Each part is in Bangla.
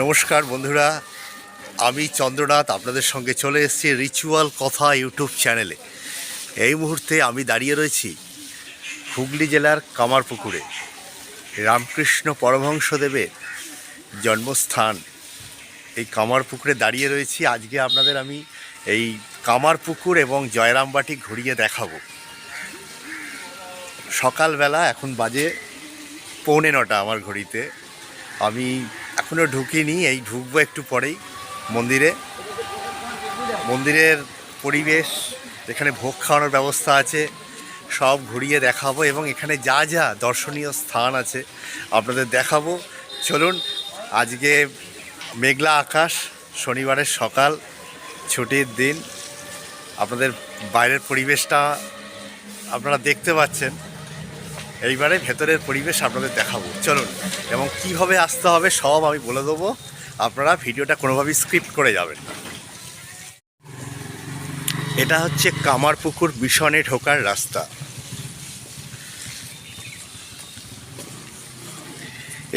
নমস্কার বন্ধুরা, আমি চন্দ্রনাথ, আপনাদের সঙ্গে চলে এসেছি রিচুয়াল কথা ইউটিউব চ্যানেলে। এই মুহূর্তে আমি দাঁড়িয়ে রয়েছি হুগলি জেলার কামারপুকুরে। রামকৃষ্ণ পরমহংসদেবের জন্মস্থান। এই কামারপুকুরে দাঁড়িয়ে রয়েছি। আজকে আপনাদের আমি এই কামারপুকুর এবং জয়রামবাটি ঘুরিয়ে দেখাবো। সকালবেলা এখন বাজে পৌনে নটা আমার ঘড়িতে। আমি এখনও ঢুকিনি, এই ঢুকবো একটু পরেই মন্দিরে। মন্দিরের পরিবেশ এখানে ভোগ খাওয়ানোর ব্যবস্থা আছে, সব ঘুরিয়ে দেখাবো এবং এখানে যা যা দর্শনীয় স্থান আছে আপনাদের দেখাবো। চলুন, আজকে মেঘলা আকাশ, শনিবারের সকাল, ছুটির দিন। আপনাদের বাইরের পরিবেশটা আপনারা দেখতে পাচ্ছেন। এইবারে ভেতরের পরিবেশ আপনাদের দেখাবো। চলুন, এবং কীভাবে আসতে হবে সব আমি বলে দেবো। আপনারা ভিডিওটা কোনোভাবেই স্ক্রিপ্ট করে যাবেন এটা হচ্ছে কামারপুকুর মিশনে ঢোকার রাস্তা।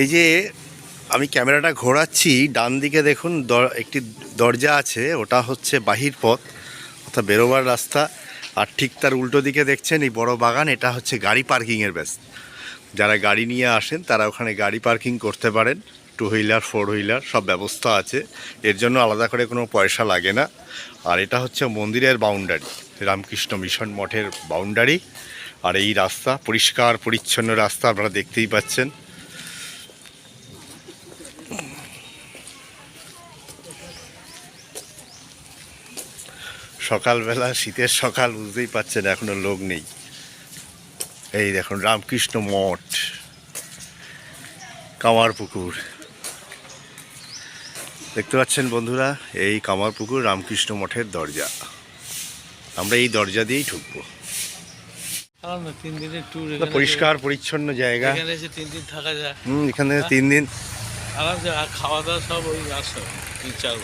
এই যে আমি ক্যামেরাটা ঘোরাচ্ছি, ডান দিকে দেখুন একটি দরজা আছে, ওটা হচ্ছে বাহির পথ, অর্থাৎ বেরোবার রাস্তা। আর ঠিক তার উল্টো দিকে দেখছেন এই বড় বাগান, এটা হচ্ছে গাড়ি পার্কিংয়ের ব্যস্ত যারা গাড়ি নিয়ে আসেন, তারা ওখানে গাড়ি পার্কিং করতে পারেন। টু হুইলার ফোর হুইলার সব ব্যবস্থা আছে। এর জন্য আলাদা করে কোনো পয়সা লাগে না। আর এটা হচ্ছে মন্দিরের বাউন্ডারি রামকৃষ্ণ মিশন মঠের বাউন্ডারি আর এই রাস্তা, পরিষ্কার, পরিচ্ছন্ন রাস্তা আপনারা দেখতেই পাচ্ছেন। সকালবেলা শীতের সকাল বুঝতেই পাচ্ছেন এখনও লোক নেই। এই দেখুন রামকৃষ্ণ মঠ কামারপুকুর। দেখতে পাচ্ছেন বন্ধুরা এই কামারপুকুর রামকৃষ্ণ মঠের দরজা। আমরা এই দরজা দিয়েই ঢুকবো। ট্যুর পরিষ্কার পরিচ্ছন্ন জায়গা। এখানে তিন দিন থাকা যায়। হুম এখানে তিন দিন। খাওয়া দাওয়া সব ওই আসো তিন চার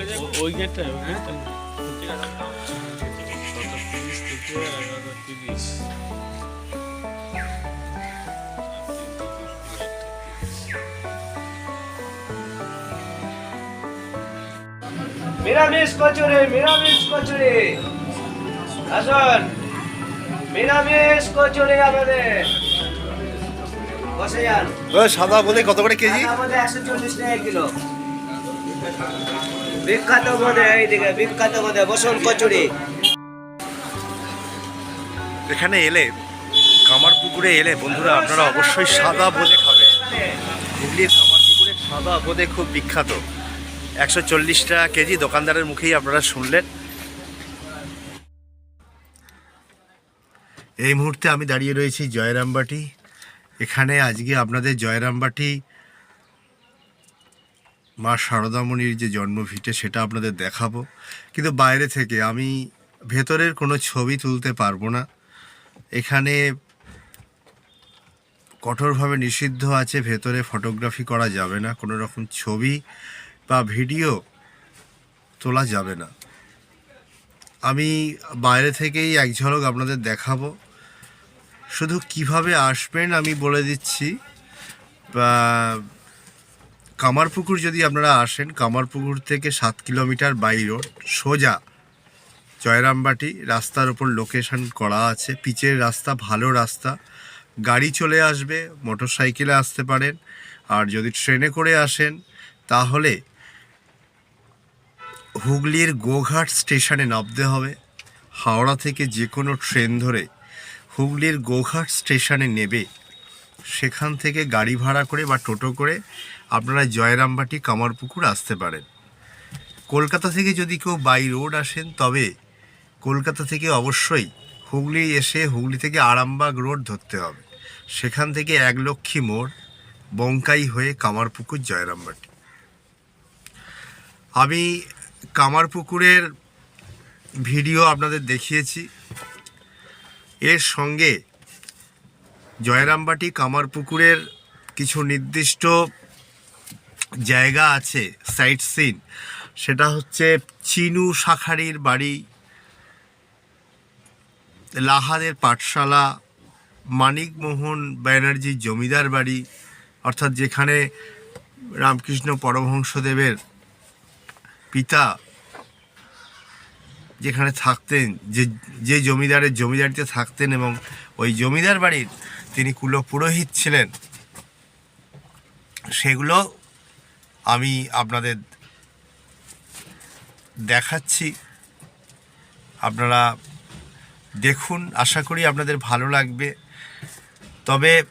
ওই গেটটা ওই গেটটা তিরিশ নিরামিষ কচুরি নিরামিষ কচুরি। আসুন। নিরামিষ কচুরি আমাদের বসে যান। সাদা বলে কত করে কেজি? আমাদের একশো চল্লিশ টাকা কিলো। বিখ্যাত বোধে এইদিকে বিখ্যাত বোধে কচুরি। এখানে এলে কামারপুকুরে এলে, বন্ধুরা, আপনারা অবশ্যই সাদা বোঁদে খাবেন। হুগলির কামারপুকুরে সাদা বোঁদে খুব বিখ্যাত। একশো চল্লিশ টাকা কেজি দোকানদারের মুখেই আপনারা শুনলেন। এই মুহূর্তে আমি দাঁড়িয়ে রয়েছি জয়রামবাটি। এখানে আজকে আপনাদের জয়রামবাটি মা শারদামণির যে জন্মভিটে সেটা আপনাদের দেখাবো। কিন্তু বাইরে থেকে আমি ভেতরের কোনো ছবি তুলতে পারব না। এখানে কঠোরভাবে নিষিদ্ধ আছে, ভেতরে ফটোগ্রাফি করা যাবে না, কোনো রকম ছবি বা ভিডিও তোলা যাবে না। আমি বাইরে থেকেই এক ঝলক আপনাদের দেখাবো। শুধু কীভাবে আসবেন আমি বলে দিচ্ছি। বা কামারপুকুর যদি আপনারা আসেন, কামারপুকুর থেকে সাত কিলোমিটার বাই রোড সোজা জয়রামবাটি, রাস্তার ওপর লোকেশন করা আছে। পিচের রাস্তা, ভালো রাস্তা। গাড়ি চলে আসবে মোটর সাইকেলে আসতে পারেন। আর যদি ট্রেনে করে আসেন, তাহলে হুগলির গোঘাট স্টেশনে নামতে হবে। হাওড়া থেকে যে কোনো ট্রেন ধরে হুগলির গোঘাট স্টেশনে নেবে। সেখান থেকে গাড়ি ভাড়া করে বা টোটো করে আপনারা জয়রামবাটি কামারপুকুর আসতে পারেন। কলকাতা থেকে যদি কেউ বাই রোড আসেন, তবে কলকাতা থেকে অবশ্যই হুগলি এসে হুগলি থেকে আরামবাগ রোড ধরতে হবে। সেখান থেকে এক লক্ষ্মী মোড়, বঙ্কাই হয়ে কামারপুকুর জয়রামবাটি আমি কামারপুকুরের ভিডিও আপনাদের দেখিয়েছি। এর সঙ্গে জয়রামবাটি কামারপুকুরের কিছু নির্দিষ্ট জায়গা আছে সাইট সিন সেটা হচ্ছে চিনু শাখারির বাড়ি, লাহাদের পাঠশালা, মানিকমোহন ব্যানার্জির জমিদার বাড়ি, অর্থাৎ যেখানে রামকৃষ্ণ পরমহংসদেবের পিতা যেখানে থাকতেন, যে যে জমিদারের জমিদারিতে থাকতেন এবং ওই জমিদার বাড়ির তিনি কুল পুরোহিত ছিলেন। সেগুলো আমি আপনাদের দেখাচ্ছি। আপনারা দেখুন, আশা করি আপনাদের ভালো লাগবে। তবে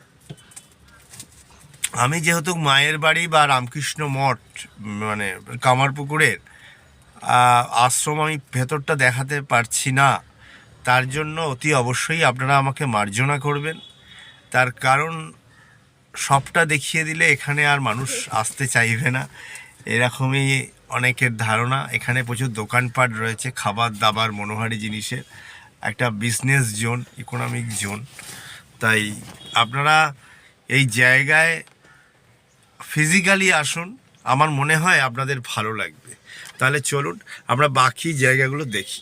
আমি যেহেতু মায়ের বাড়ি বা রামকৃষ্ণ মঠ মানে কামারপুকুরের আশ্রম আমি ভেতরটা দেখাতে পারছি না। তার জন্য অতি অবশ্যই আপনারা আমাকে মার্জনা করবেন। তার কারণ সবটা দেখিয়ে দিলে এখানে আর মানুষ আসতে চাইবে না। এরকমই অনেকের ধারণা। এখানে প্রচুর দোকানপাট রয়েছে, খাবার দাবার, মনোহারি জিনিসের। একটা বিজনেস জোন ইকোনমিক জোন তাই আপনারা এই জায়গায় ফিজিক্যালি আসুন। আমার মনে হয় আপনাদের ভালো লাগবে। তাহলে চলুন, আমরা বাকি জায়গাগুলো দেখি।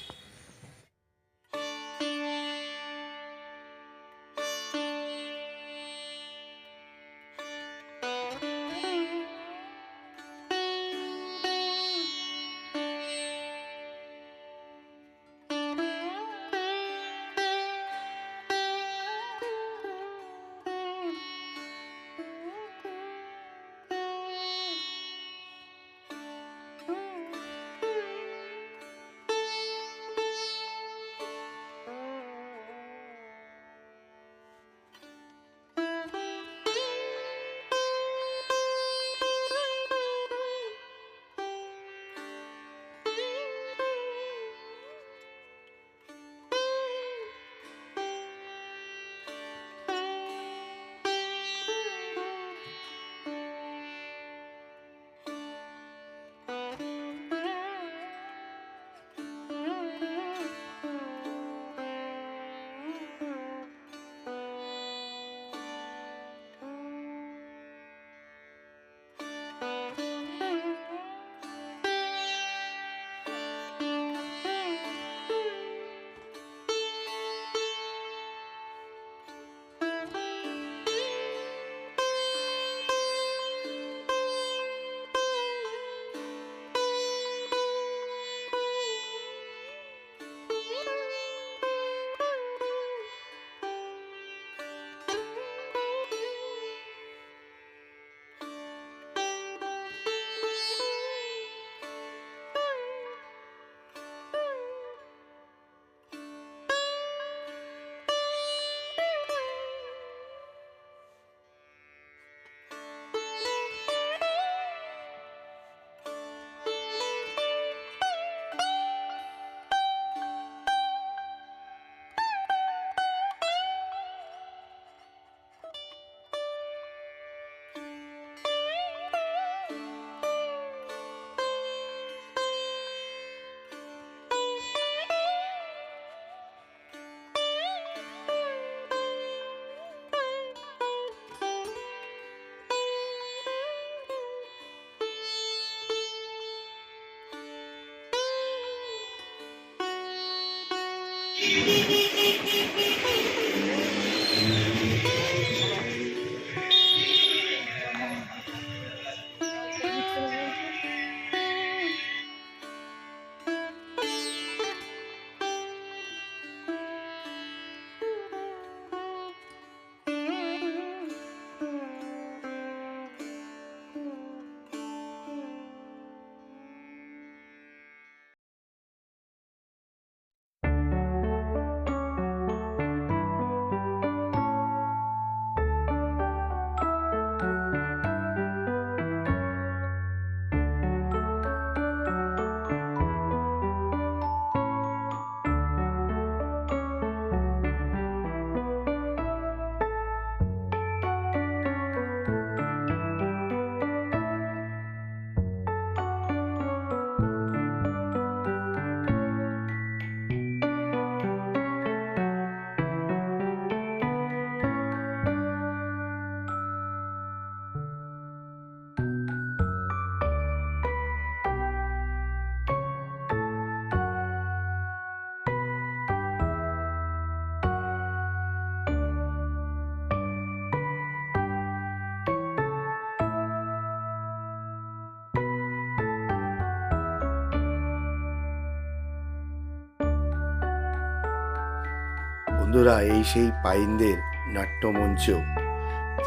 বন্ধুরা, এই সেই পাইনদের নাট্যমঞ্চ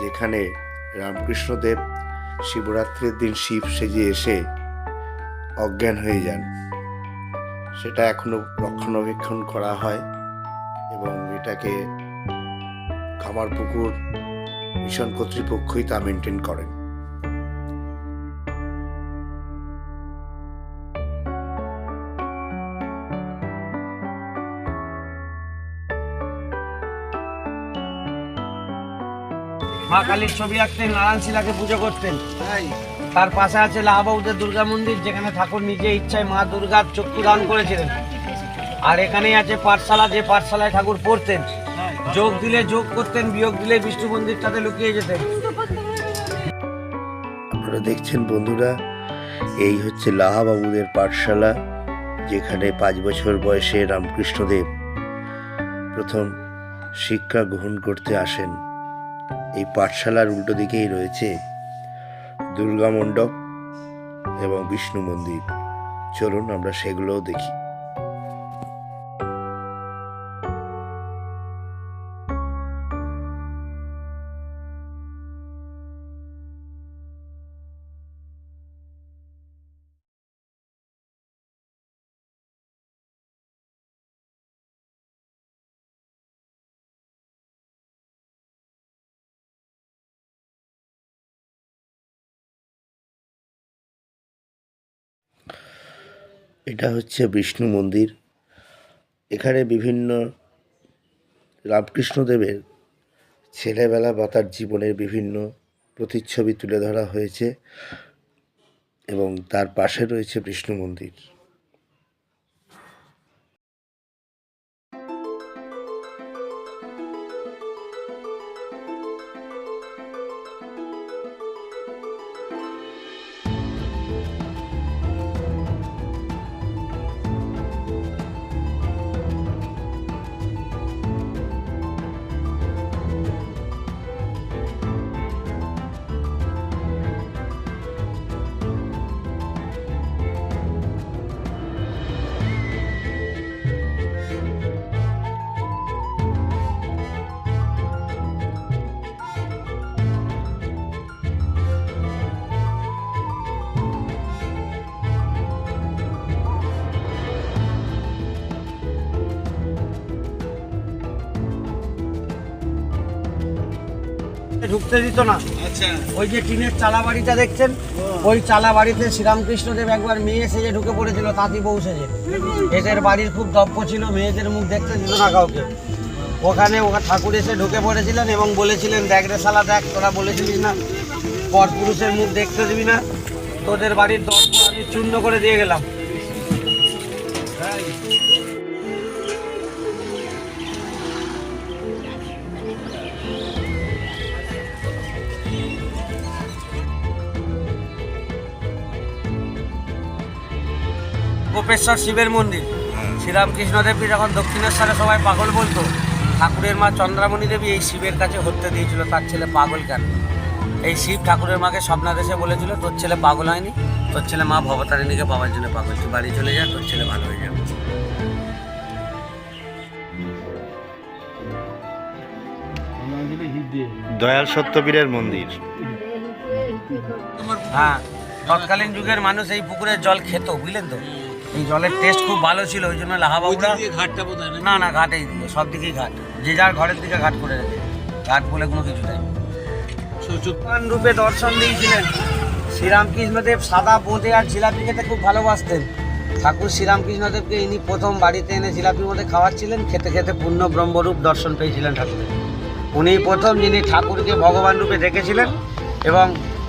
যেখানে রামকৃষ্ণদেব শিবরাত্রির দিন শিব সেজে এসে অজ্ঞান হয়ে যান। সেটা এখনও রক্ষণাবেক্ষণ করা হয় এবং এটাকে খামারপুকুর মিশন কর্তৃপক্ষই তা মেনটেন করেন। মা কালীর ছবি আঁকতেন নারায়ণ শিলাকে পুজো করতেন। তার পাশে আছে লাহাবাউদের দুর্গা মন্দির যেখানে ঠাকুর নিজে ইচ্ছায় মা দুর্গার চক্ষু দান করেছিলেন। আর এখানেই আছে পাঠশালা যে পাঠশালায় ঠাকুর পড়তেন। যোগ দিলে যোগ করতেন বিয়োগ দিলে বিষ্ণু মন্দিরটাতে লুকিয়ে যেতেন। আপনারা দেখছেন বন্ধুরা এই হচ্ছে লাহাবাবুদের পাঠশালা যেখানে পাঁচ বছর বয়সে রামকৃষ্ণদেব প্রথম শিক্ষা গ্রহণ করতে আসেন। এই পাঠশালার উল্টো দিকেই রয়েছে দুর্গা মণ্ডপ এবং বিষ্ণু মন্দির। চলুন আমরা সেগুলোও দেখি। এটা হচ্ছে বিষ্ণু মন্দির। এখানে বিভিন্ন রামকৃষ্ণদেবের ছেলেবেলা বা তার জীবনের বিভিন্ন প্রতিচ্ছবি তুলে ধরা হয়েছে এবং তার পাশে রয়েছে বিষ্ণু মন্দির। ঢুকতে দিত না। আচ্ছা। ওই যে টিনের চালা বাড়িটা দেখছেন? ওই চালা বাড়িতে শ্রীরামকৃষ্ণদেব একবার মেয়ে সেজে ঢুকে পড়েছিল তাঁতি সেজে এদের বাড়ির খুব দপ্প ছিল মেয়েদের মুখ দেখতে দিত না কাউকে। ওখানে ওখানে ঠাকুর এসে ঢুকে পড়েছিলেন এবং বলেছিলেন দেখ রে শালা দেখ তোরা বলেছিলিস না পর পুরুষের মুখ দেখতে দিবি না তোদের বাড়ির দপ্প আমি চূর্ণ করে দিয়ে গেলাম। গোপেশ্বর শিবের মন্দির। শ্রীরামকৃষ্ণদেবকে যখন দক্ষিণেশ্বরে সবাই পাগল বলতো ঠাকুরের মা চন্দ্রামণি দেবী এই শিবের কাছে হত্যে দিয়েছিল তার ছেলে পাগল কেন? এই শিব ঠাকুরের মাকে স্বপ্নাদেশে বলেছিল তোর ছেলে পাগল হয়নি তোর ছেলে মা ভবতারিণীকে পাওয়ার জন্য পাগল তুই বাড়ি চলে যা তোর ছেলে ভালো হয়ে যাবে। দয়াল সত্যবীরের মন্দির। হ্যাঁ তৎকালীন যুগের মানুষ এই পুকুরের জল খেত বুঝলেন তো? এই জলের টেস্ট খুব ভালো ছিল ওই জন্য লাহাবাবুরা দিয়ে ঘাটটা বোধ হয় না না ঘাটেই দিকে সব দিকেই ঘাট। যে যার ঘরের দিকে ঘাট করে রেখে। ঘাট বলে কোনো কিছু নেই। ভগবান রূপে দর্শন দিয়েছিলেন। শ্রীরামকৃষ্ণদেব সাদা বোঁদে আর জিলাপি খেতে খুব ভালোবাসতেন। ঠাকুর শ্রীরামকৃষ্ণদেবকে ইনি প্রথম বাড়িতে এনে জিলাপির মধ্যে খাওয়াচ্ছিলেন খেতে খেতে পূর্ণ ব্রহ্মরূপ দর্শন পেয়েছিলেন ঠাকুরের। উনি প্রথম যিনি ঠাকুরকে ভগবান রূপে দেখেছিলেন এবং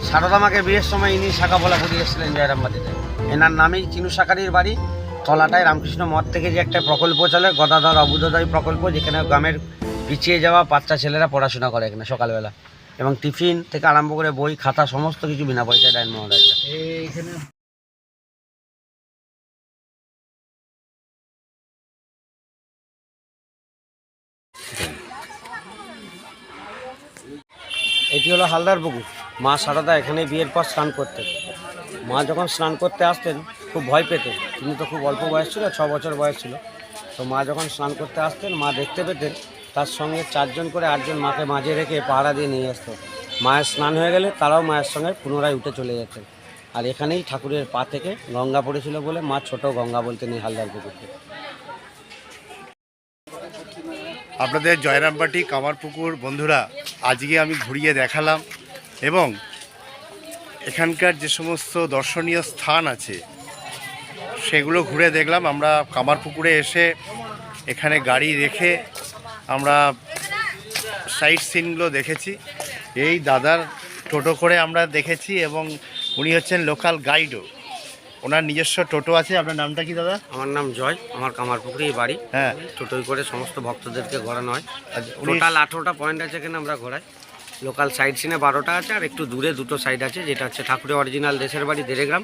সারদামাকে বিয়ের সময় ইনি শাখা বলা ঘুরিয়ে এসেছিলেন জয়রামবাটিতে। এনার নামেই চিনু শাকারির বাড়ি তলাটায় রামকৃষ্ণ মঠ থেকে যে একটা প্রকল্প চলে গদাধর অবুদয় প্রকল্প যেখানে গ্রামের পিছিয়ে যাওয়া বাচ্চা ছেলেরা পড়াশোনা করে এখানে সকালবেলা। এবং টিফিন থেকে আরম্ভ করে বই খাতা সমস্ত কিছু বিনা পয়সায় দেন মহারাজা। এটি হলো হালদার পুকুর মা সারদা এখানে বিয়ের পর স্নান করতেন। মা যখন স্নান করতে আসতেন, খুব ভয় পেতেন। তিনি তো খুব অল্প বয়স ছিল, ছ বছর বয়স ছিল। তো মা যখন স্নান করতে আসতেন, মা দেখতে পেতেন, তার সঙ্গে চারজন করে আটজন মাকে মাঝে রেখে পাহারা দিয়ে নিয়ে আসতো। মায়ের স্নান হয়ে গেলে তারাও মায়ের সঙ্গে পুনরায় উঠে চলে যেতেন। আর এখানেই ঠাকুরের পা থেকে গঙ্গা পড়েছিল বলে মা ছোট গঙ্গা বলতেন এই হালদার পুকুরকে। আপনাদের জয়রামবাটি কামারপুকুর, বন্ধুরা, আজকে আমি ঘুরিয়ে দেখালাম। এবং এখানকার যে সমস্ত দর্শনীয় স্থান আছে সেগুলো ঘুরে দেখলাম। আমরা কামারপুকুরে এসে এখানে গাড়ি রেখে আমরা সাইট সিনগুলো দেখেছি। এই দাদার টোটো করে আমরা দেখেছি এবং উনি হচ্ছেন লোকাল গাইডও ওনার নিজস্ব টোটো আছে। আপনার নামটা কি দাদা? আমার নাম জয়। আমার কামারপুকুরেই বাড়ি। হ্যাঁ। টোটোই করে সমস্ত ভক্তদেরকে ঘোরানো হয়। আচ্ছা, টোটাল আঠেরোটা পয়েন্ট আছে এখানে আমরা ঘোরাই। লোকাল সাইড সিনে বারোটা আছে আর একটু দূরে দুটো সাইড আছে যেটা হচ্ছে ঠাকুরের অরিজিনাল দেশের বাড়ি দেড়েগ্রাম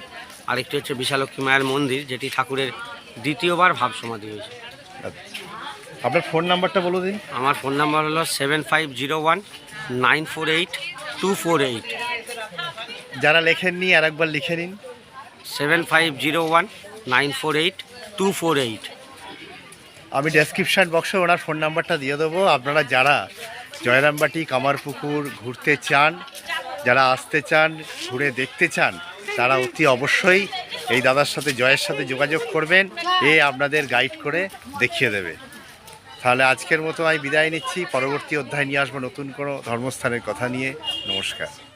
আর একটি হচ্ছে বিশালক্ষী মায়ের মন্দির যেটি ঠাকুরের দ্বিতীয়বার ভাব সমাধি হয়েছে। আপনার ফোন নাম্বারটা বলে দিন। আমার ফোন নাম্বার হলো seven five zero one nine four eight two four eight. যারা লেখেননি আর একবার লিখে নিন। Seven five zero one nine four eight two four eight. আমি ডেসক্রিপশান বক্সে ওনার ফোন নাম্বারটা দিয়ে দেবো। আপনারা যারা জয়রামবাটি, কামারপুকুর ঘুরতে চান, যারা আসতে চান, ঘুরে দেখতে চান, তারা অতি অবশ্যই এই দাদার সাথে, জয়ের সাথে যোগাযোগ করবেন। এ আপনাদের গাইড করে দেখিয়ে দেবে। তাহলে আজকের মতো আমি বিদায় নিচ্ছি। পরবর্তী অধ্যায় নিয়ে আসব নতুন কোনো ধর্মস্থানের কথা নিয়ে। নমস্কার।